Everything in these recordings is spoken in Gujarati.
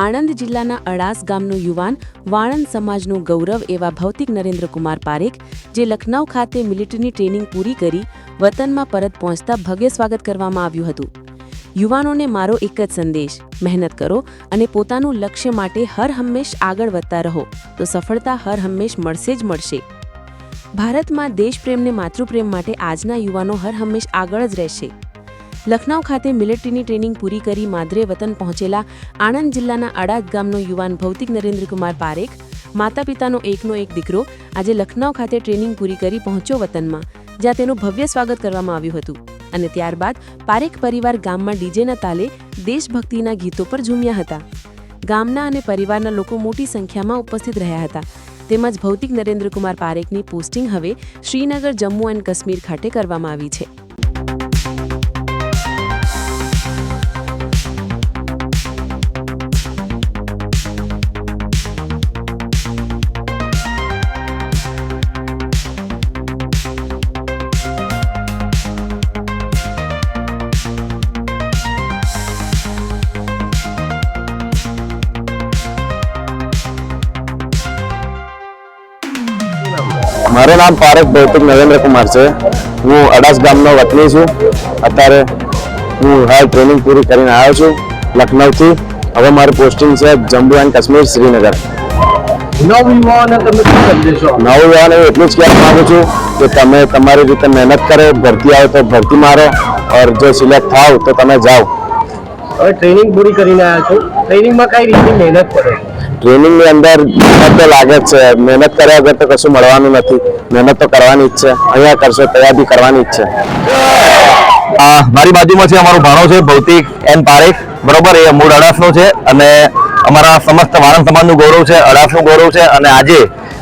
આણંદ જિલ્લાના અડાસ ગામનો યુવાન વાણંદ સમાજનું ગૌરવ એવા ભૌતિક નરેન્દ્રકુમાર પારેખ, જે લખનૌ ખાતે મિલિટરીની ટ્રેનિંગ પૂરી કરી વતનમાં પરત પહોંચતા ભવ્ય સ્વાગત કરવામાં આવ્યું હતું. યુવાનોને મારો એક જ સંદેશ, મહેનત કરો અને પોતાનું લક્ષ્ય માટે હર હંમેશ આગળ વધતા રહો, તો સફળતા હર હંમેશ મળશે જ મળશે. ભારતમાં દેશપ્રેમને માતૃપ્રેમ માટે આજના યુવાનો હર હંમેશ આગળ જ રહેશે. લખનૌ ખાતે મિલિટરીની ટ્રેનિંગ પૂરી કરી માદરે વતન પહોંચેલા આણંદ જિલ્લાના અડાદ ગામનો યુવાન ભૌતિક નરેન્દ્રકુમાર પારેખ માતા પિતાનો એકનો એક દીકરો આજે લખનૌ ખાતે ટ્રેનિંગ પૂરી કરી પહોંચ્યો વતનમાં, જ્યાં તેનું ભવ્ય સ્વાગત કરવામાં આવ્યું હતું. અને ત્યારબાદ પારેખ પરિવાર ગામમાં ડીજેના તાલે દેશભક્તિના ગીતો પર ઝૂમ્યા હતા. ગામના અને પરિવારના લોકો મોટી સંખ્યામાં ઉપસ્થિત રહ્યા હતા. તેમજ ભૌતિક નરેન્દ્રકુમાર પારેખની પોસ્ટિંગ હવે શ્રીનગર જમ્મુ એન્ડ કાશ્મીર ખાતે કરવામાં આવી છે. મારું નામ પારેખ ભૌતિક નરેન્દ્ર કુમાર છે. હું અડાસ ગામનો વતની છું. અત્યારે હું હાલ ટ્રેનિંગ પૂરી કરીને આવ્યો છું લખનૌથી હવે મારું પોસ્ટિંગ છે જમ્મુ એન્ડ કાશ્મીર શ્રીનગર. નવું યુવાને હું એટલું જ કહેવા માગું છું કે તમે તમારી રીતે મહેનત કરો ભરતી આવે તો ભરતી મારો ઓર જો સિલેક્ટ થાવ તો તમે જાઓ. હવે ટ્રેનિંગ પૂરી કરીને આવ્યા છો. ટ્રેનિંગમાં કઈ રીતે મહેનત પડે ટ્રેનિંગની અંદર મહેનત તો લાગે જ છે, મહેનત કર્યા વગર તો કશું મળવાનું નથી. મહેનત તો કરવાની જ છે, અહીંયા કરશો તૈયાર બી કરવાની જ છે. મારી બાજુમાં છે અમારો ભાણો છે, ભૌતિક એન પારેખ. બરોબર, એ મૂળ અડાસનો છે અને અમારા સમસ્ત વાણંદ સમાજનું ગૌરવ છે, અડાસનું ગૌરવ છે અને આજે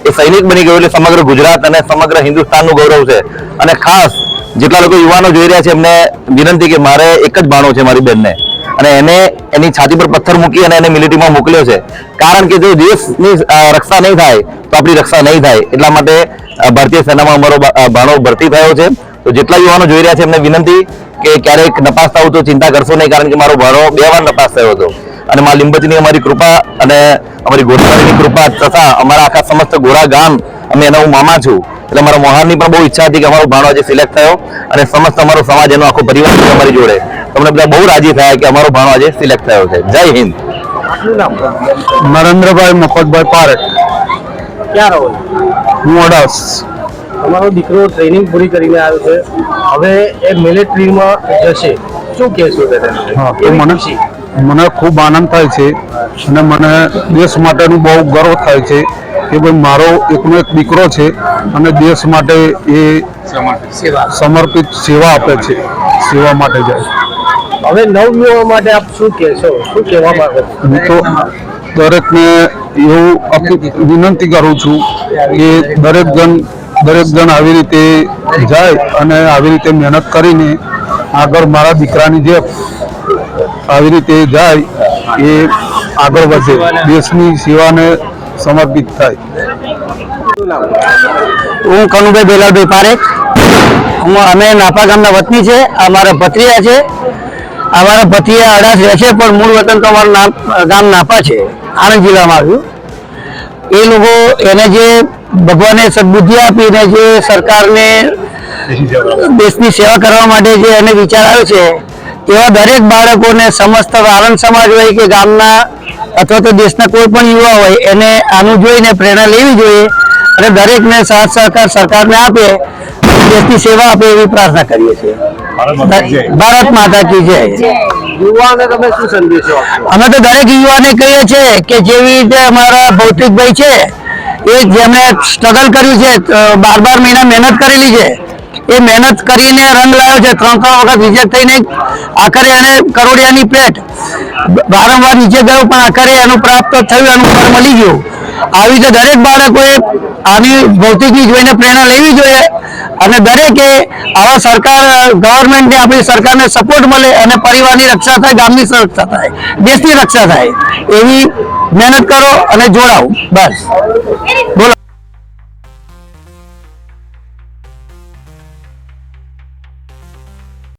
એ સૈનિક બની ગયો એટલે સમગ્ર ગુજરાત અને સમગ્ર હિન્દુસ્તાનનું ગૌરવ છે. અને ખાસ જેટલા લોકો યુવાનો જોઈ રહ્યા છે, એમને વિનંતી કે મારે એક જ ભાણો છે મારી બેનને. અને એને એની છાતી પર પથ્થર મૂકી અને એને મિલિટરીમાં મોકલ્યો છે. કારણ કે જો દેશની રક્ષા નહીં થાય, તો આપણી રક્ષા નહીં થાય. એટલા માટે ભારતીય સેનામાં અમારો ભાણો ભરતી થયો છે. તો જેટલા યુવાનો જોઈ રહ્યા છે, એમને વિનંતી કે ક્યારેક નપાસ થવું તો ચિંતા કરશો નહીં, કારણ કે મારો ભાણો બે વાર નપાસ થયો હતો. અને મા લીંબચની અમારી કૃપા અને અમારી ગોરખાની કૃપા તથા અમારા આખા સમસ્ત ગોરા ગામ, અમે એના હું મામા છું. એટલે મારા મોહારની પણ બહુ ઈચ્છા હતી કે અમારો ભાણો આજે સિલેક્ટ થયો અને સમસ્ત અમારો સમાજ, એનો આખો પરિવાર છે અમારી જોડે. તમને બધા બહુ રાજી થયા કે અમારો ભાણો આજે સિલેક્ટ થયો છે. જય હિન્દ. નરેન્દ્રભાઈ મફતભાઈ પારેખ. ક્યાં રહો છો? હું અડાસ. તમારો દીકરો ટ્રેનિંગ પૂરી કરીને આવ્યો છે. હવે એ મિલિટરીમાં જશે. શું કહેશો તેને હા એ મને? મને ખૂબ આનંદ થાય છે અને મને દેશ માટેનું બહુ ગર્વ થાય છે કે ભાઈ મારો એકનો એક દીકરો છે અને દેશ માટે એ સમર્પિત સેવા આપે છે. સેવા માટે જાય. હવે નવયુવા માટે આપ શું કહેશો? શું કહેવા માંગો હું તો દરેકને એવું અપી- વિનંતી કરું છું કે દરેક જણ દરેક જણ આવી રીતે જાય અને આવી રીતે મહેનત કરીને આગળ મારા દીકરાની જે આવી રીતે જાય એ આગળ વધે. દેશની સેવાને સમર્પિત થાય. હું કનુભાઈ બેલાલભાઈ પારેખ. હું અમે નાપા ગામના વતની છે. અમારા ભત્રીયા છે. અમારા ભત્રીયા અડાસ રહે છે, પણ મૂળ વતન તો અમારું નામ, ગામ નાપા છે, આણંદ જિલ્લામાં આવ્યું. એ લોકો એને જે ભગવાને સદબુદ્ધિ આપીને જે સરકારને દેશની સેવા કરવા માટે જે એને વિચાર આવ્યો છે એવા દરેક બાળકોને સમસ્ત આણંદ સમાજ હોય કે ગામના અથવા તો દેશના કોઈ પણ યુવા હોય, એને આનું જોઈને પ્રેરણા લેવી જોઈએ અને દરેકને સાથ સહકાર સરકારને આપે દેશની સેવા આપે એવી પ્રાર્થના કરીએ છીએ. ભારત માતા કી જય. યુવાને તમે શું સંદેશો અમે તો દરેક યુવાને કહીએ છીએ કે જેવી રીતે અમારા ભૌતિકભાઈ છે એ જેમણે સ્ટ્રગલ કર્યું છે બાર બાર મહિના મહેનત કરેલી છે એ મહેનત કરીને રંગ લાવ્યો છે ત્રણ ત્રણ વખત રિજેક્ટ થઈને આખરે એને કરોડિયાની પ્લેટ વારંવાર નીચે ગયો પણ આખરે એનું પ્રાપ્ત થયું એનું ફળ મળી ગયું. આવી રીતે દરેક બાળકોએ આની ભૌતિકની જોઈને પ્રેરણા લેવી જોઈએ. અને દરેકે આવા સરકાર ગવર્મેન્ટને આપણી સરકારને સપોર્ટ મળે અને પરિવારની રક્ષા થાય, ગામની રક્ષા થાય, દેશની રક્ષા થાય. એવી મહેનત કરો અને જોડાઓ. બસ. બોલો.